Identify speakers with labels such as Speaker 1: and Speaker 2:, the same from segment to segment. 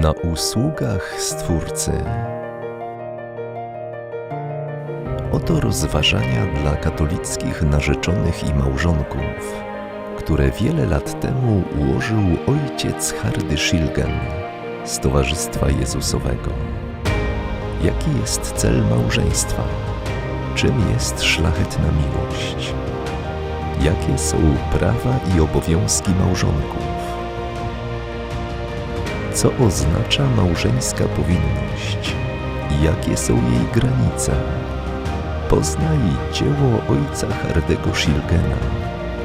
Speaker 1: na usługach Stwórcy. Oto rozważania dla katolickich narzeczonych i małżonków, które wiele lat temu ułożył ojciec Hardy Schilgen z Towarzystwa Jezusowego. Jaki jest cel małżeństwa? Czym jest szlachetna miłość? Jakie są prawa i obowiązki małżonków? Co oznacza małżeńska powinność i jakie są jej granice? Poznaj dzieło ojca Hardego Schilgena,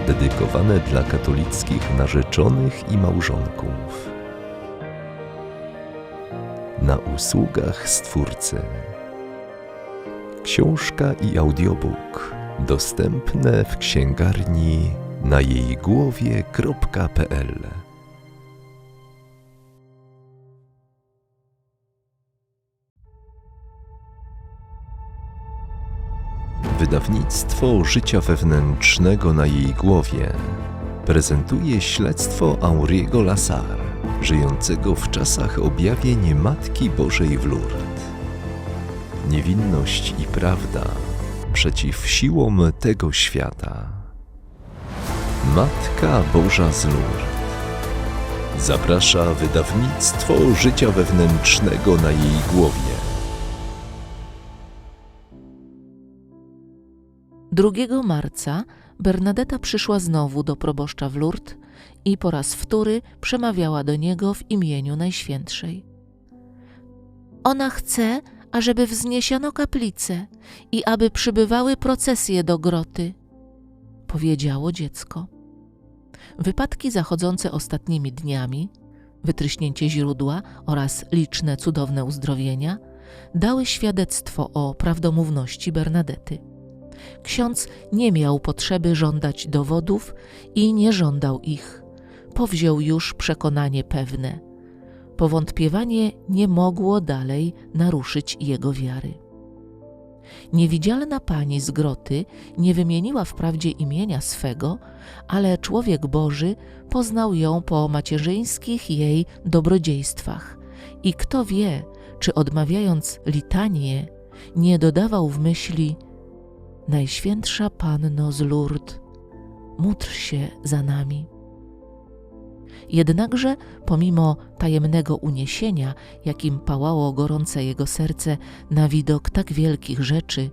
Speaker 1: dedykowane dla katolickich narzeczonych i małżonków. Na usługach Stwórcy. Książka i audiobook dostępne w księgarni na jej Wydawnictwo Życia Wewnętrznego na jej głowie prezentuje śledztwo Auriego Lasar, żyjącego w czasach objawień Matki Bożej w Lourdes. Niewinność i prawda przeciw siłom tego świata. Matka Boża z Lourdes zaprasza wydawnictwo Życia Wewnętrznego na jej głowie.
Speaker 2: 2 marca Bernadetta przyszła znowu do proboszcza w Lourdes i po raz wtóry przemawiała do niego w imieniu Najświętszej. Ona chce, ażeby wzniesiono kaplice i aby przybywały procesje do groty, powiedziało dziecko. Wypadki zachodzące ostatnimi dniami, wytryśnięcie źródła oraz liczne cudowne uzdrowienia dały świadectwo o prawdomówności Bernadety. Ksiądz nie miał potrzeby żądać dowodów i nie żądał ich. Powziął już przekonanie pewne. Powątpiewanie nie mogło dalej naruszyć jego wiary. Niewidzialna pani z groty nie wymieniła wprawdzie imienia swego, ale człowiek Boży poznał ją po macierzyńskich jej dobrodziejstwach. I kto wie, czy odmawiając litanię, nie dodawał w myśli Najświętsza Panno z Lourdes, módl się za nami. Jednakże, pomimo tajemnego uniesienia, jakim pałało gorące jego serce na widok tak wielkich rzeczy,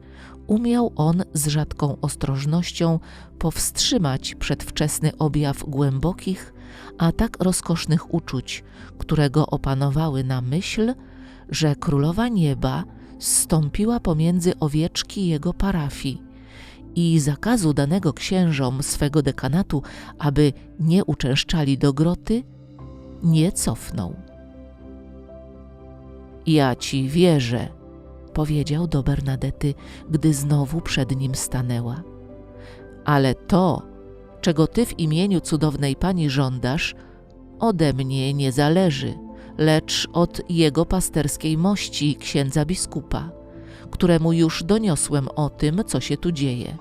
Speaker 2: umiał on z rzadką ostrożnością powstrzymać przedwczesny objaw głębokich, a tak rozkosznych uczuć, które go opanowały na myśl, że królowa nieba zstąpiła pomiędzy owieczki jego parafii i zakazu danego księżom swego dekanatu, aby nie uczęszczali do groty, nie cofnął. Ja ci wierzę, powiedział do Bernadety, gdy znowu przed nim stanęła. Ale to, czego ty w imieniu cudownej pani żądasz, ode mnie nie zależy, lecz od jego pasterskiej mości księdza biskupa, któremu już doniosłem o tym, co się tu dzieje.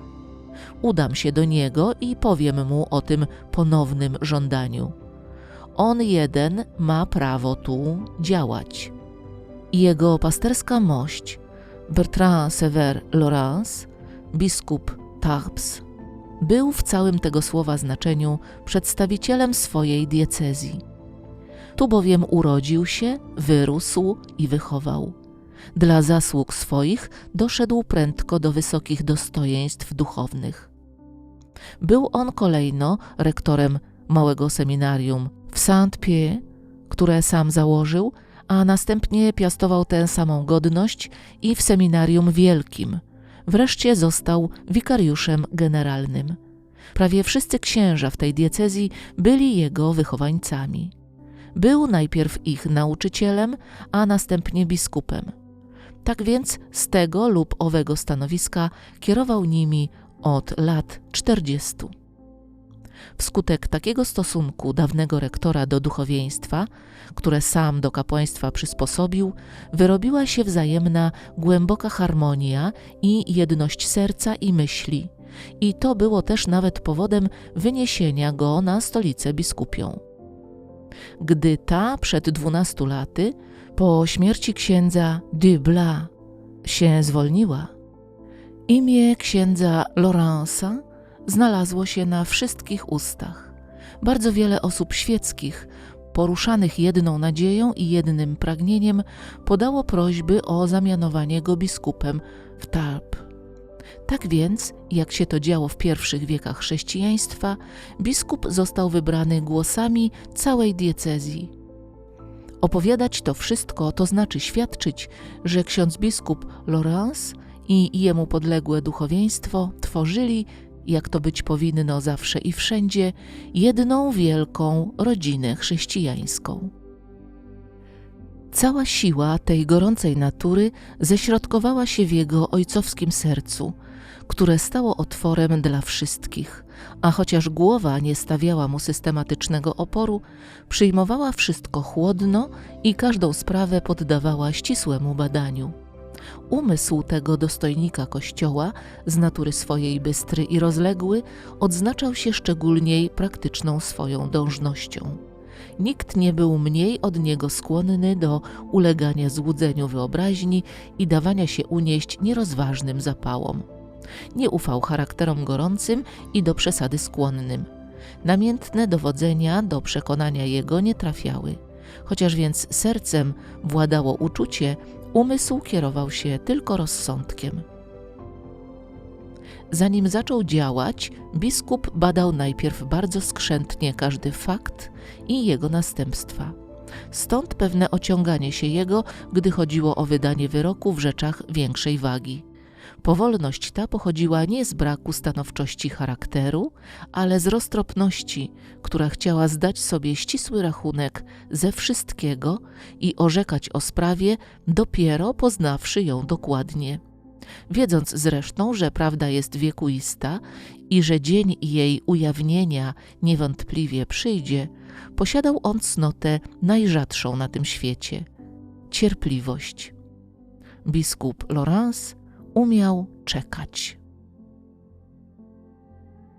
Speaker 2: Udam się do niego i powiem mu o tym ponownym żądaniu. On jeden ma prawo tu działać. Jego pasterska mość, Bertrand Sever Laurence, biskup Tarbes, był w całym tego słowa znaczeniu przedstawicielem swojej diecezji. Tu bowiem urodził się, wyrósł i wychował. Dla zasług swoich doszedł prędko do wysokich dostojeństw duchownych. Był on kolejno rektorem małego seminarium w Saint-Pierre, które sam założył, a następnie piastował tę samą godność i w seminarium wielkim. Wreszcie został wikariuszem generalnym. Prawie wszyscy księża w tej diecezji byli jego wychowańcami. Był najpierw ich nauczycielem, a następnie biskupem. Tak więc z tego lub owego stanowiska kierował nimi od lat czterdziestu. Wskutek takiego stosunku dawnego rektora do duchowieństwa, które sam do kapłaństwa przysposobił, wyrobiła się wzajemna głęboka harmonia i jedność serca i myśli, i to było też nawet powodem wyniesienia go na stolicę biskupią. Gdy ta przed dwunastu laty, po śmierci księdza Dubla, się zwolniła, imię księdza Lorenza znalazło się na wszystkich ustach. Bardzo wiele osób świeckich, poruszanych jedną nadzieją i jednym pragnieniem, podało prośby o zamianowanie go biskupem w Tarp. Tak więc, jak się to działo w pierwszych wiekach chrześcijaństwa, biskup został wybrany głosami całej diecezji. Opowiadać to wszystko to znaczy świadczyć, że ksiądz biskup Laurence i jemu podległe duchowieństwo tworzyli, jak to być powinno zawsze i wszędzie, jedną wielką rodzinę chrześcijańską. Cała siła tej gorącej natury ześrodkowała się w jego ojcowskim sercu, które stało otworem dla wszystkich, a chociaż głowa nie stawiała mu systematycznego oporu, przyjmowała wszystko chłodno i każdą sprawę poddawała ścisłemu badaniu. Umysł tego dostojnika kościoła, z natury swojej bystry i rozległy, odznaczał się szczególniej praktyczną swoją dążnością. Nikt nie był mniej od niego skłonny do ulegania złudzeniu wyobraźni i dawania się unieść nierozważnym zapałom. Nie ufał charakterom gorącym i do przesady skłonnym. Namiętne dowodzenia do przekonania jego nie trafiały. Chociaż więc sercem władało uczucie, umysł kierował się tylko rozsądkiem. Zanim zaczął działać, biskup badał najpierw bardzo skrzętnie każdy fakt i jego następstwa. Stąd pewne ociąganie się jego, gdy chodziło o wydanie wyroku w rzeczach większej wagi. Powolność ta pochodziła nie z braku stanowczości charakteru, ale z roztropności, która chciała zdać sobie ścisły rachunek ze wszystkiego i orzekać o sprawie dopiero poznawszy ją dokładnie. Wiedząc zresztą, że prawda jest wiekuista i że dzień jej ujawnienia niewątpliwie przyjdzie, posiadał on cnotę najrzadszą na tym świecie cierpliwość. Biskup Laurence umiał czekać.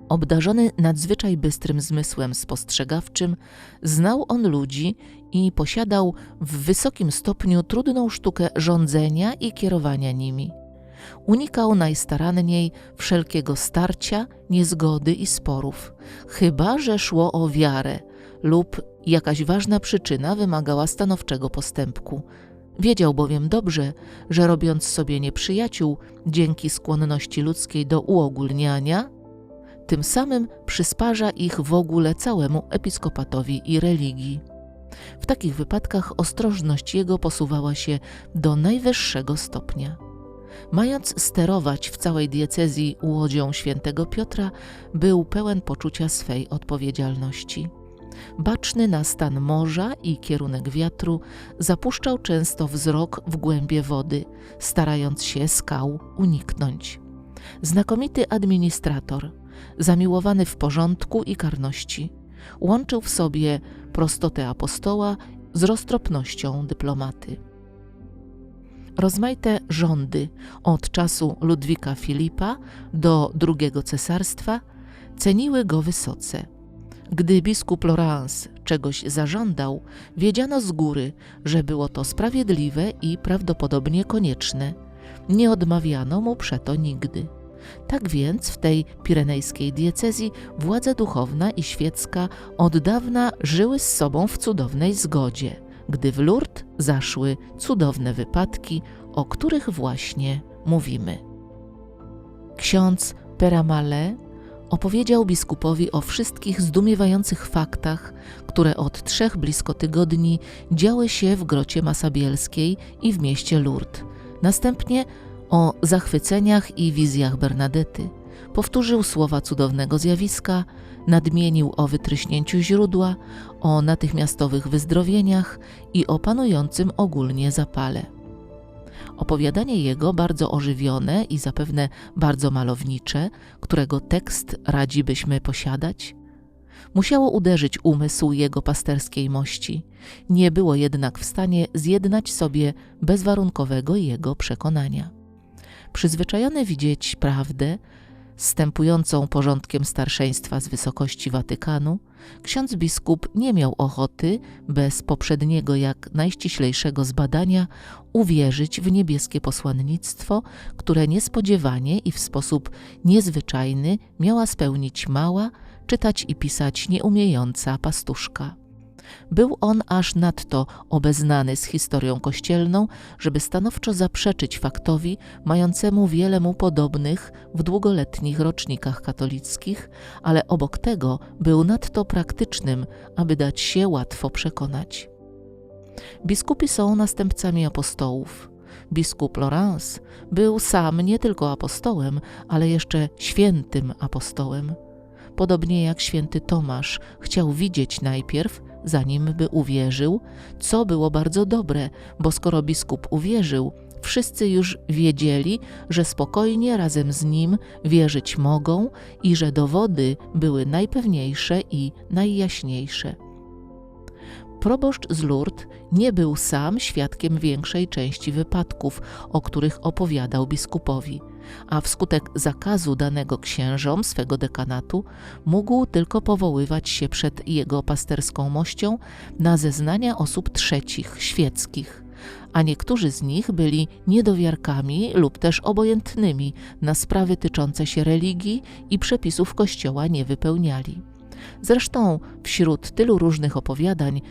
Speaker 2: Obdarzony nadzwyczaj bystrym zmysłem spostrzegawczym, znał on ludzi i posiadał w wysokim stopniu trudną sztukę rządzenia i kierowania nimi. Unikał najstaranniej wszelkiego starcia, niezgody i sporów, chyba że szło o wiarę lub jakaś ważna przyczyna wymagała stanowczego postępku. Wiedział bowiem dobrze, że robiąc sobie nieprzyjaciół dzięki skłonności ludzkiej do uogólniania, tym samym przysparza ich w ogóle całemu episkopatowi i religii. W takich wypadkach ostrożność jego posuwała się do najwyższego stopnia. Mając sterować w całej diecezji łodzią świętego Piotra, był pełen poczucia swej odpowiedzialności. Baczny na stan morza i kierunek wiatru, zapuszczał często wzrok w głębie wody, starając się skał uniknąć. Znakomity administrator, zamiłowany w porządku i karności, łączył w sobie prostotę apostoła z roztropnością dyplomaty. Rozmaite rządy od czasu Ludwika Filipa do drugiego cesarstwa ceniły go wysoce. Gdy biskup Laurence czegoś zażądał, wiedziano z góry, że było to sprawiedliwe i prawdopodobnie konieczne. Nie odmawiano mu przeto nigdy. Tak więc w tej pirenejskiej diecezji władza duchowna i świecka od dawna żyły z sobą w cudownej zgodzie, gdy w Lourdes zaszły cudowne wypadki, o których właśnie mówimy. Ksiądz Peramale opowiedział biskupowi o wszystkich zdumiewających faktach, które od trzech blisko tygodni działy się w grocie masabielskiej i w mieście Lourdes. Następnie o zachwyceniach i wizjach Bernadety. Powtórzył słowa cudownego zjawiska, nadmienił o wytryśnięciu źródła, o natychmiastowych wyzdrowieniach i o panującym ogólnie zapale. Opowiadanie jego, bardzo ożywione i zapewne bardzo malownicze, którego tekst radzi byśmy posiadać, musiało uderzyć umysł jego pasterskiej mości. Nie było jednak w stanie zjednać sobie bezwarunkowego jego przekonania. Przyzwyczajony widzieć prawdę, stępującą porządkiem starszeństwa z wysokości Watykanu, ksiądz biskup nie miał ochoty, bez poprzedniego jak najściślejszego zbadania, uwierzyć w niebieskie posłannictwo, które niespodziewanie i w sposób niezwyczajny miała spełnić mała, czytać i pisać nieumiejąca pastuszka. Był on aż nadto obeznany z historią kościelną, żeby stanowczo zaprzeczyć faktowi mającemu wiele mu podobnych w długoletnich rocznikach katolickich, ale obok tego był nadto praktycznym, aby dać się łatwo przekonać. Biskupi są następcami apostołów. Biskup Laurence był sam nie tylko apostołem, ale jeszcze świętym apostołem. Podobnie jak święty Tomasz chciał widzieć najpierw, zanim by uwierzył, co było bardzo dobre, bo skoro biskup uwierzył, wszyscy już wiedzieli, że spokojnie razem z nim wierzyć mogą i że dowody były najpewniejsze i najjaśniejsze. Proboszcz z Lourdes nie był sam świadkiem większej części wypadków, o których opowiadał biskupowi, a wskutek zakazu danego księżom swego dekanatu mógł tylko powoływać się przed jego pasterską mością na zeznania osób trzecich, świeckich, a niektórzy z nich byli niedowiarkami lub też obojętnymi na sprawy tyczące się religii i przepisów Kościoła nie wypełniali. Zresztą wśród tylu różnych opowiadań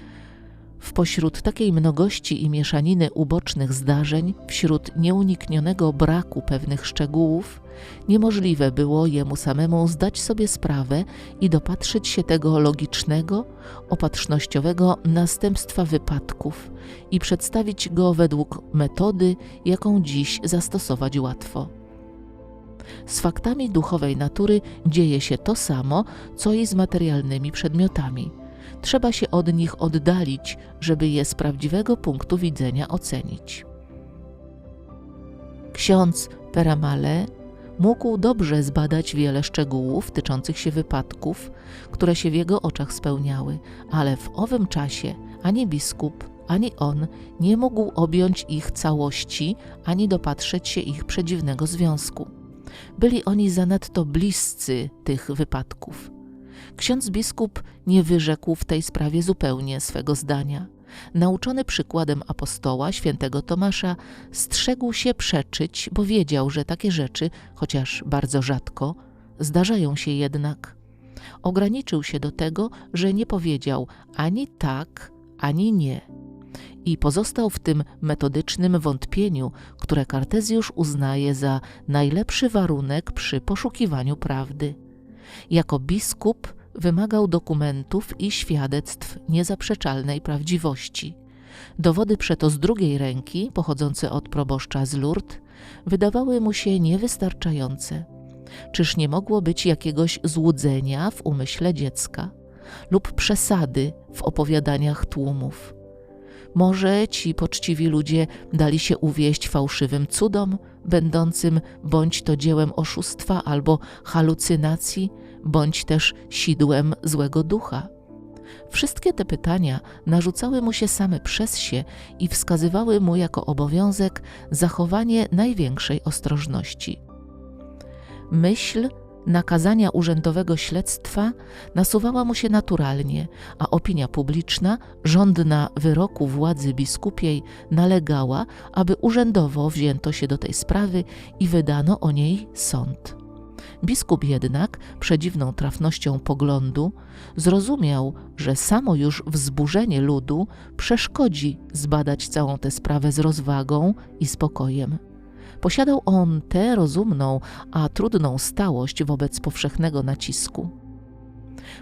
Speaker 2: w pośród takiej mnogości i mieszaniny ubocznych zdarzeń, wśród nieuniknionego braku pewnych szczegółów, niemożliwe było jemu samemu zdać sobie sprawę i dopatrzyć się tego logicznego, opatrznościowego następstwa wypadków i przedstawić go według metody, jaką dziś zastosować łatwo. Z faktami duchowej natury dzieje się to samo, co i z materialnymi przedmiotami – trzeba się od nich oddalić, żeby je z prawdziwego punktu widzenia ocenić. Ksiądz Peramale mógł dobrze zbadać wiele szczegółów tyczących się wypadków, które się w jego oczach spełniały, ale w owym czasie ani biskup, ani on nie mógł objąć ich całości, ani dopatrzeć się ich przedziwnego związku. Byli oni zanadto bliscy tych wypadków. Ksiądz biskup nie wyrzekł w tej sprawie zupełnie swego zdania. Nauczony przykładem apostoła świętego Tomasza, strzegł się przeczyć, bo wiedział, że takie rzeczy, chociaż bardzo rzadko, zdarzają się jednak. Ograniczył się do tego, że nie powiedział ani tak, ani nie. I pozostał w tym metodycznym wątpieniu, które Kartezjusz uznaje za najlepszy warunek przy poszukiwaniu prawdy. Jako biskup wymagał dokumentów i świadectw niezaprzeczalnej prawdziwości. Dowody przeto z drugiej ręki, pochodzące od proboszcza z Lourdes, wydawały mu się niewystarczające. Czyż nie mogło być jakiegoś złudzenia w umyśle dziecka lub przesady w opowiadaniach tłumów? Może ci poczciwi ludzie dali się uwieść fałszywym cudom, będącym bądź to dziełem oszustwa albo halucynacji, bądź też sidłem złego ducha? Wszystkie te pytania narzucały mu się same przez się i wskazywały mu jako obowiązek zachowanie największej ostrożności. Myśl nakazania urzędowego śledztwa nasuwała mu się naturalnie, a opinia publiczna, żądna wyroku władzy biskupiej, nalegała, aby urzędowo wzięto się do tej sprawy i wydano o niej sąd. Biskup jednak, przedziwną trafnością poglądu, zrozumiał, że samo już wzburzenie ludu przeszkodzi zbadać całą tę sprawę z rozwagą i spokojem. Posiadał on tę rozumną, a trudną stałość wobec powszechnego nacisku.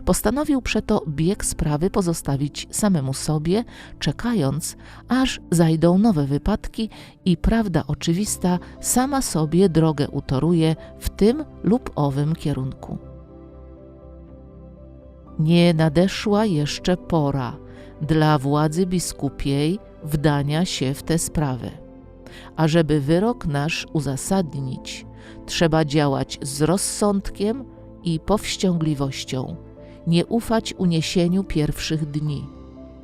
Speaker 2: Postanowił przeto bieg sprawy pozostawić samemu sobie, czekając, aż zajdą nowe wypadki i prawda oczywista sama sobie drogę utoruje w tym lub owym kierunku. Nie nadeszła jeszcze pora dla władzy biskupiej wdania się w tę sprawę. A żeby wyrok nasz uzasadnić, trzeba działać z rozsądkiem i powściągliwością nie ufać uniesieniu pierwszych dni,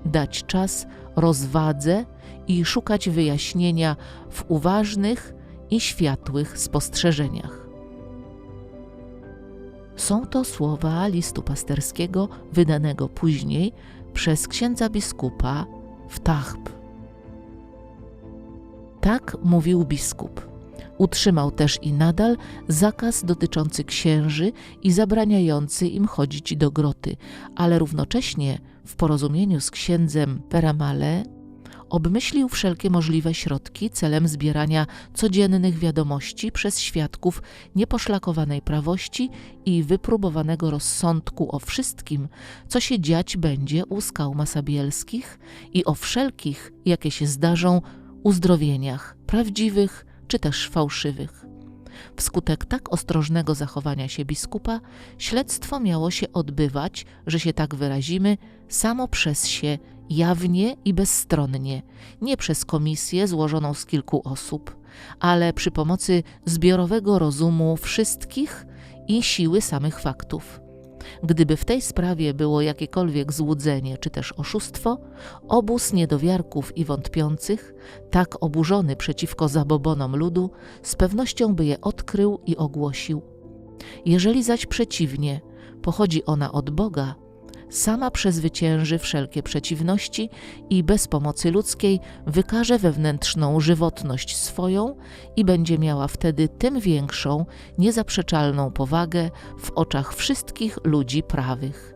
Speaker 2: dać czas rozwadze i szukać wyjaśnienia w uważnych i światłych spostrzeżeniach. Są to słowa listu pasterskiego wydanego później przez księdza biskupa w Tachb. Tak mówił biskup. Utrzymał też i nadal zakaz dotyczący księży i zabraniający im chodzić do groty, ale równocześnie w porozumieniu z księdzem Peramale obmyślił wszelkie możliwe środki celem zbierania codziennych wiadomości przez świadków nieposzlakowanej prawości i wypróbowanego rozsądku o wszystkim, co się dziać będzie u skał masabielskich i o wszelkich, jakie się zdarzą, uzdrowieniach prawdziwych czy też fałszywych. Wskutek tak ostrożnego zachowania się biskupa, śledztwo miało się odbywać, że się tak wyrazimy, samo przez się, jawnie i bezstronnie, nie przez komisję złożoną z kilku osób, ale przy pomocy zbiorowego rozumu wszystkich i siły samych faktów. Gdyby w tej sprawie było jakiekolwiek złudzenie czy też oszustwo, obóz niedowiarków i wątpiących, tak oburzony przeciwko zabobonom ludu, z pewnością by je odkrył i ogłosił. Jeżeli zaś przeciwnie, pochodzi ona od Boga, sama przezwycięży wszelkie przeciwności i bez pomocy ludzkiej wykaże wewnętrzną żywotność swoją i będzie miała wtedy tym większą, niezaprzeczalną powagę w oczach wszystkich ludzi prawych.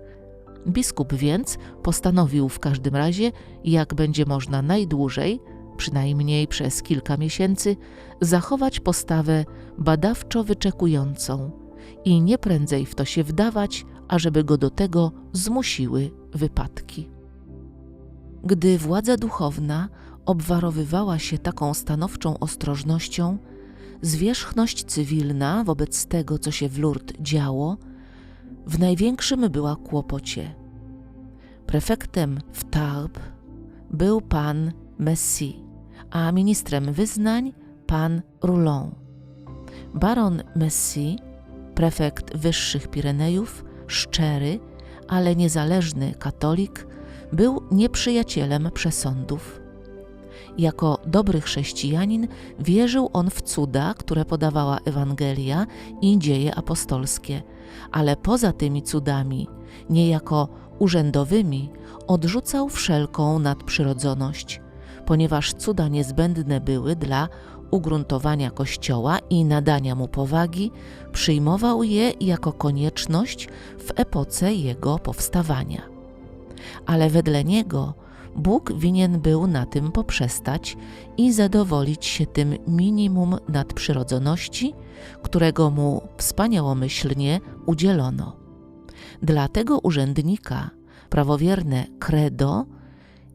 Speaker 2: Biskup więc postanowił w każdym razie, jak będzie można najdłużej, przynajmniej przez kilka miesięcy, zachować postawę badawczo wyczekującą i nie prędzej w to się wdawać, ażeby go do tego zmusiły wypadki. Gdy władza duchowna obwarowywała się taką stanowczą ostrożnością, zwierzchność cywilna wobec tego, co się w Lourdes działo, w największym była kłopocie. Prefektem w Tarbes był pan Messi, a ministrem wyznań pan Roulon. Baron Messi, prefekt Wyższych Pirenejów, szczery, ale niezależny katolik, był nieprzyjacielem przesądów. Jako dobry chrześcijanin wierzył on w cuda, które podawała Ewangelia i dzieje apostolskie, ale poza tymi cudami, niejako urzędowymi, odrzucał wszelką nadprzyrodzoność, ponieważ cuda niezbędne były dla ugruntowania Kościoła i nadania mu powagi, przyjmował je jako konieczność w epoce jego powstawania. Ale wedle niego Bóg winien był na tym poprzestać i zadowolić się tym minimum nadprzyrodzoności, którego mu wspaniałomyślnie udzielono. Dla tego urzędnika prawowierne credo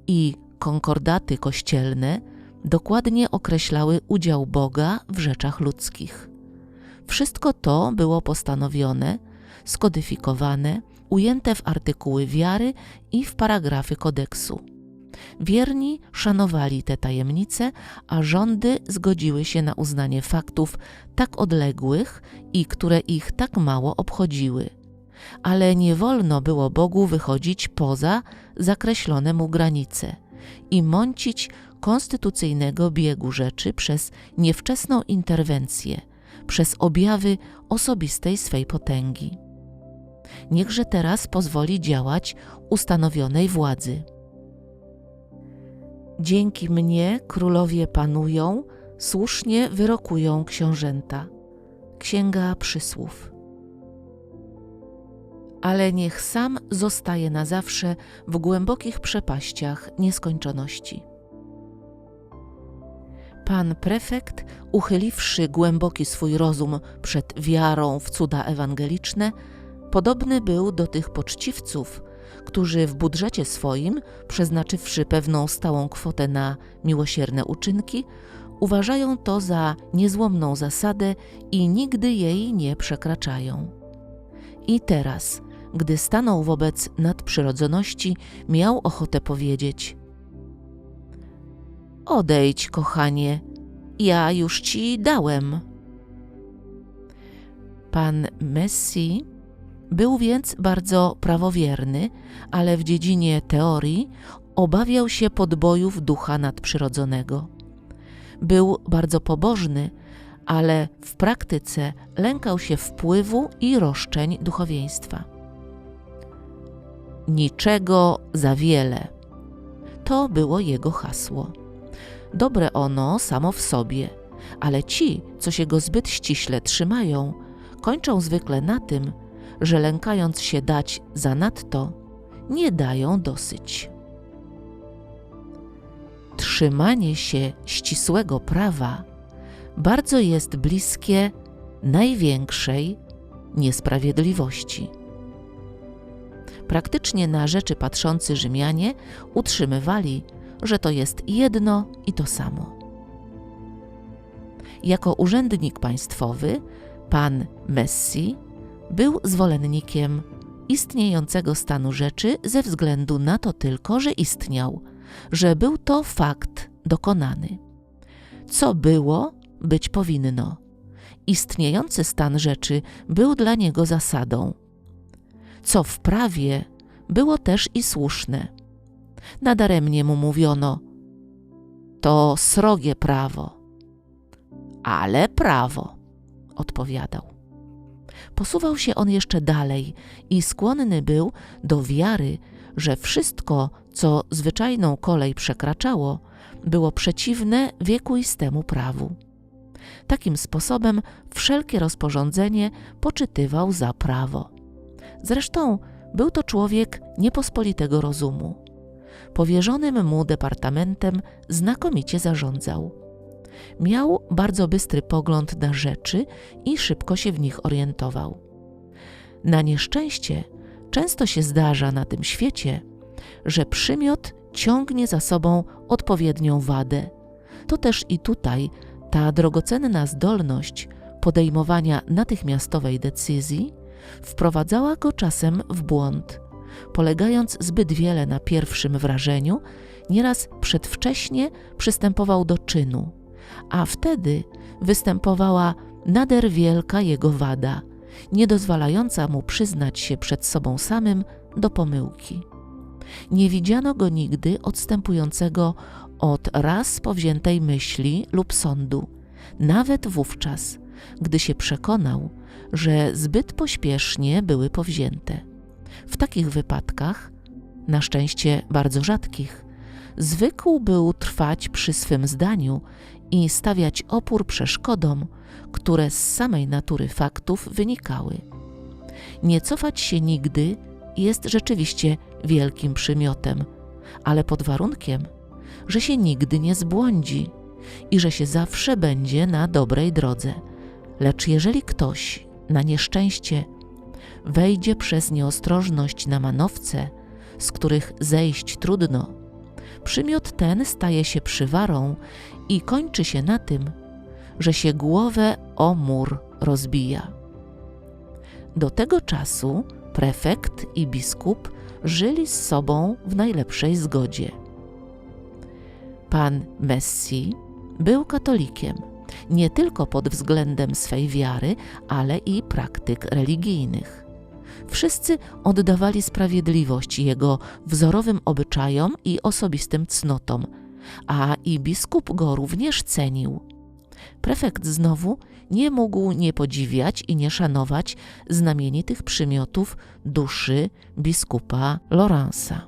Speaker 2: i konkordaty kościelne dokładnie określały udział Boga w rzeczach ludzkich. Wszystko to było postanowione, skodyfikowane, ujęte w artykuły wiary i w paragrafy kodeksu. Wierni szanowali te tajemnice, a rządy zgodziły się na uznanie faktów tak odległych i które ich tak mało obchodziły. Ale nie wolno było Bogu wychodzić poza zakreślone mu granice i mącić konstytucyjnego biegu rzeczy przez niewczesną interwencję, przez objawy osobistej swej potęgi. Niechże teraz pozwoli działać ustanowionej władzy. Dzięki mnie królowie panują, słusznie wyrokują książęta. Księga Przysłów. Ale niech sam zostaje na zawsze w głębokich przepaściach nieskończoności. Pan prefekt, uchyliwszy głęboki swój rozum przed wiarą w cuda ewangeliczne, podobny był do tych poczciwców, którzy w budżecie swoim, przeznaczywszy pewną stałą kwotę na miłosierne uczynki, uważają to za niezłomną zasadę i nigdy jej nie przekraczają. I teraz, gdy stanął wobec nadprzyrodzoności, miał ochotę powiedzieć: Odejdź, kochanie, ja już ci dałem. Pan Messi był więc bardzo prawowierny, ale w dziedzinie teorii obawiał się podbojów ducha nadprzyrodzonego. Był bardzo pobożny, ale w praktyce lękał się wpływu i roszczeń duchowieństwa. Niczego za wiele. To było jego hasło. Dobre ono samo w sobie, ale ci, co się go zbyt ściśle trzymają, kończą zwykle na tym, że lękając się dać zanadto, nie dają dosyć. Trzymanie się ścisłego prawa bardzo jest bliskie największej niesprawiedliwości. Praktycznie na rzeczy patrzący Rzymianie utrzymywali, że to jest jedno i to samo. Jako urzędnik państwowy, pan Messi był zwolennikiem istniejącego stanu rzeczy ze względu na to tylko, że istniał, że był to fakt dokonany. Co było, być powinno. Istniejący stan rzeczy był dla niego zasadą. Co w prawie było też i słuszne. Nadaremnie mu mówiono: To srogie prawo. Ale prawo, odpowiadał. Posuwał się on jeszcze dalej i skłonny był do wiary, że wszystko, co zwyczajną kolej przekraczało, było przeciwne wiekuistemu prawu. Takim sposobem wszelkie rozporządzenie poczytywał za prawo. Zresztą był to człowiek niepospolitego rozumu. Powierzonym mu departamentem znakomicie zarządzał. Miał bardzo bystry pogląd na rzeczy i szybko się w nich orientował. Na nieszczęście często się zdarza na tym świecie, że przymiot ciągnie za sobą odpowiednią wadę. To też i tutaj ta drogocenna zdolność podejmowania natychmiastowej decyzji wprowadzała go czasem w błąd, polegając zbyt wiele na pierwszym wrażeniu, nieraz przedwcześnie przystępował do czynu, a wtedy występowała nader wielka jego wada, nie dozwalająca mu przyznać się przed sobą samym do pomyłki. Nie widziano go nigdy odstępującego od raz powziętej myśli lub sądu, nawet wówczas, gdy się przekonał, że zbyt pośpiesznie były powzięte. W takich wypadkach, na szczęście bardzo rzadkich, zwykł był trwać przy swym zdaniu i stawiać opór przeszkodom, które z samej natury faktów wynikały. Nie cofać się nigdy jest rzeczywiście wielkim przymiotem, ale pod warunkiem, że się nigdy nie zbłądzi i że się zawsze będzie na dobrej drodze. Lecz jeżeli ktoś na nieszczęście wejdzie przez nieostrożność na manowce, z których zejść trudno, przymiot ten staje się przywarą i kończy się na tym, że się głowę o mur rozbija. Do tego czasu prefekt i biskup żyli z sobą w najlepszej zgodzie. Pan Messi był katolikiem, nie tylko pod względem swej wiary, ale i praktyk religijnych. Wszyscy oddawali sprawiedliwość jego wzorowym obyczajom i osobistym cnotom, a i biskup go również cenił. Prefekt znowu nie mógł nie podziwiać i nie szanować znamienitych przymiotów duszy biskupa Lorenza.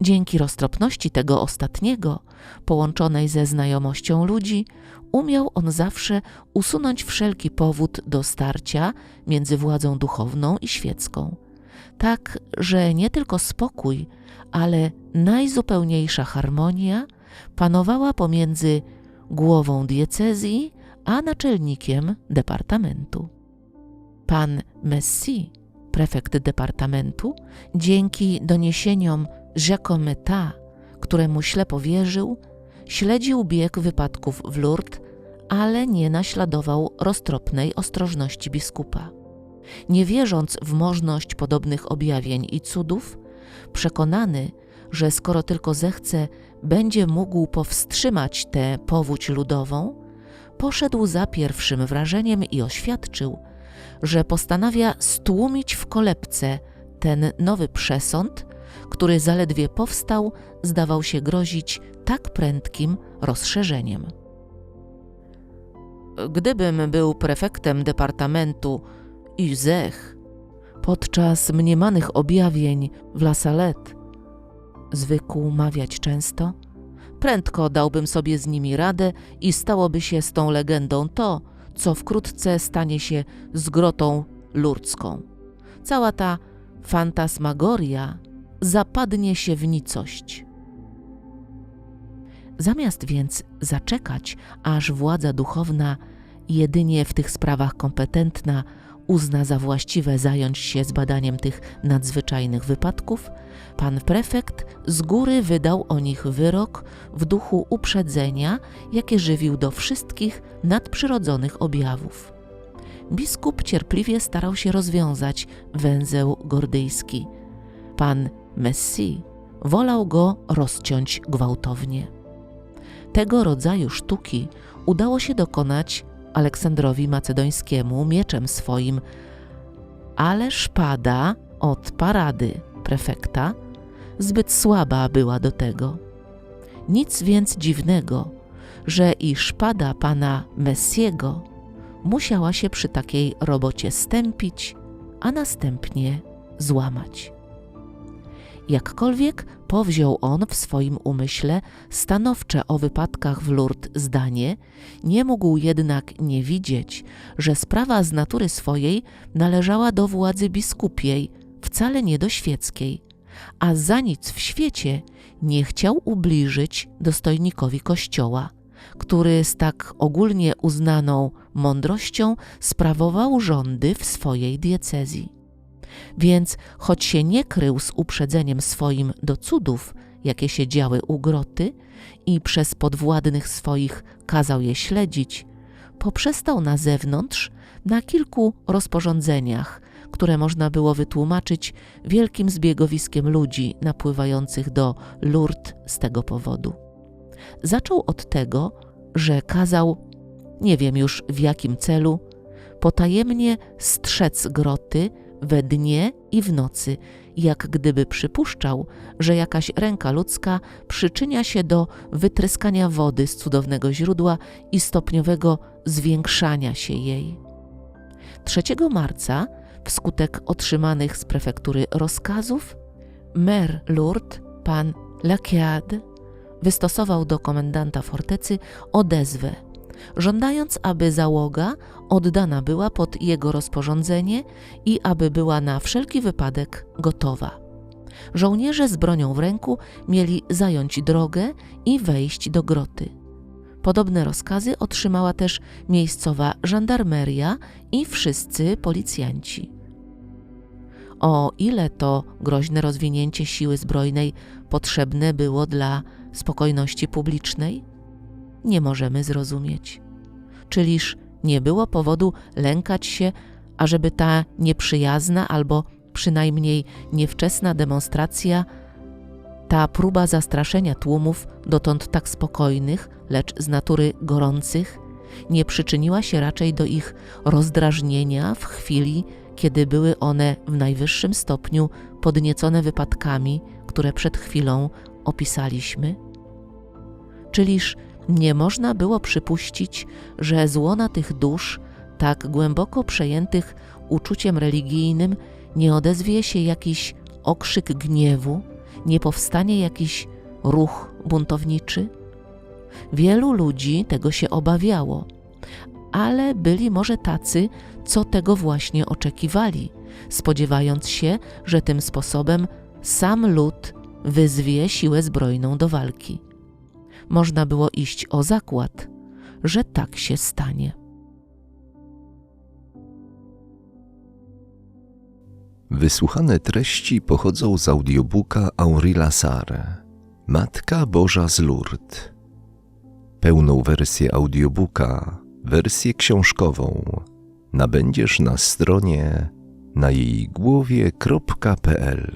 Speaker 2: Dzięki roztropności tego ostatniego, połączonej ze znajomością ludzi, umiał on zawsze usunąć wszelki powód do starcia między władzą duchowną i świecką. Tak, że nie tylko spokój, ale najzupełniejsza harmonia panowała pomiędzy głową diecezji a naczelnikiem departamentu. Pan Messi, prefekt departamentu, dzięki doniesieniom Jacometa, któremu ślepo wierzył, śledził bieg wypadków w Lourdes, ale nie naśladował roztropnej ostrożności biskupa. Nie wierząc w możność podobnych objawień i cudów, przekonany, że skoro tylko zechce, będzie mógł powstrzymać tę powódź ludową, poszedł za pierwszym wrażeniem i oświadczył, że postanawia stłumić w kolebce ten nowy przesąd, który zaledwie powstał, zdawał się grozić tak prędkim rozszerzeniem. Gdybym był prefektem departamentu Uzech, podczas mniemanych objawień w La Salette, zwykł mawiać często, prędko dałbym sobie z nimi radę i stałoby się z tą legendą to, co wkrótce stanie się z grotą lurdzką. Cała ta fantasmagoria zapadnie się w nicość. Zamiast więc zaczekać, aż władza duchowna, jedynie w tych sprawach kompetentna, uzna za właściwe zająć się zbadaniem tych nadzwyczajnych wypadków, pan prefekt z góry wydał o nich wyrok w duchu uprzedzenia, jakie żywił do wszystkich nadprzyrodzonych objawów. Biskup cierpliwie starał się rozwiązać węzeł gordyjski. Pan Messi wolał go rozciąć gwałtownie. Tego rodzaju sztuki udało się dokonać Aleksandrowi Macedońskiemu mieczem swoim, ale szpada od parady prefekta zbyt słaba była do tego. Nic więc dziwnego, że i szpada pana Messiego musiała się przy takiej robocie stępić, a następnie złamać. Jakkolwiek powziął on w swoim umyśle stanowcze o wypadkach w Lourdes zdanie, nie mógł jednak nie widzieć, że sprawa z natury swojej należała do władzy biskupiej, wcale nie do świeckiej, a za nic w świecie nie chciał ubliżyć dostojnikowi Kościoła, który z tak ogólnie uznaną mądrością sprawował rządy w swojej diecezji. Więc choć się nie krył z uprzedzeniem swoim do cudów, jakie się działy u groty, i przez podwładnych swoich kazał je śledzić, poprzestał na zewnątrz na kilku rozporządzeniach, które można było wytłumaczyć wielkim zbiegowiskiem ludzi napływających do Lourdes z tego powodu. Zaczął od tego, że kazał, nie wiem już w jakim celu, potajemnie strzec groty we dnie i w nocy, jak gdyby przypuszczał, że jakaś ręka ludzka przyczynia się do wytryskania wody z cudownego źródła i stopniowego zwiększania się jej. 3 marca, wskutek otrzymanych z prefektury rozkazów, mer Lourdes, pan Laciade, wystosował do komendanta fortecy odezwę, żądając, aby załoga oddana była pod jego rozporządzenie i aby była na wszelki wypadek gotowa. Żołnierze z bronią w ręku mieli zająć drogę i wejść do groty. Podobne rozkazy otrzymała też miejscowa żandarmeria i wszyscy policjanci. O ile to groźne rozwinięcie siły zbrojnej potrzebne było dla spokojności publicznej? Nie możemy zrozumieć. Czyliż nie było powodu lękać się, ażeby ta nieprzyjazna albo przynajmniej niewczesna demonstracja, ta próba zastraszenia tłumów dotąd tak spokojnych, lecz z natury gorących, nie przyczyniła się raczej do ich rozdrażnienia w chwili, kiedy były one w najwyższym stopniu podniecone wypadkami, które przed chwilą opisaliśmy? Czyliż nie można było przypuścić, że z łona tych dusz, tak głęboko przejętych uczuciem religijnym, nie odezwie się jakiś okrzyk gniewu, nie powstanie jakiś ruch buntowniczy? Wielu ludzi tego się obawiało, ale byli może tacy, co tego właśnie oczekiwali, spodziewając się, że tym sposobem sam lud wyzwie siłę zbrojną do walki. Można było iść o zakład, że tak się stanie.
Speaker 1: Wysłuchane treści pochodzą z audiobooka Henri Lassar, Matka Boża z Lourdes. Pełną wersję audiobooka, wersję książkową, nabędziesz na stronie na jej głowie.pl.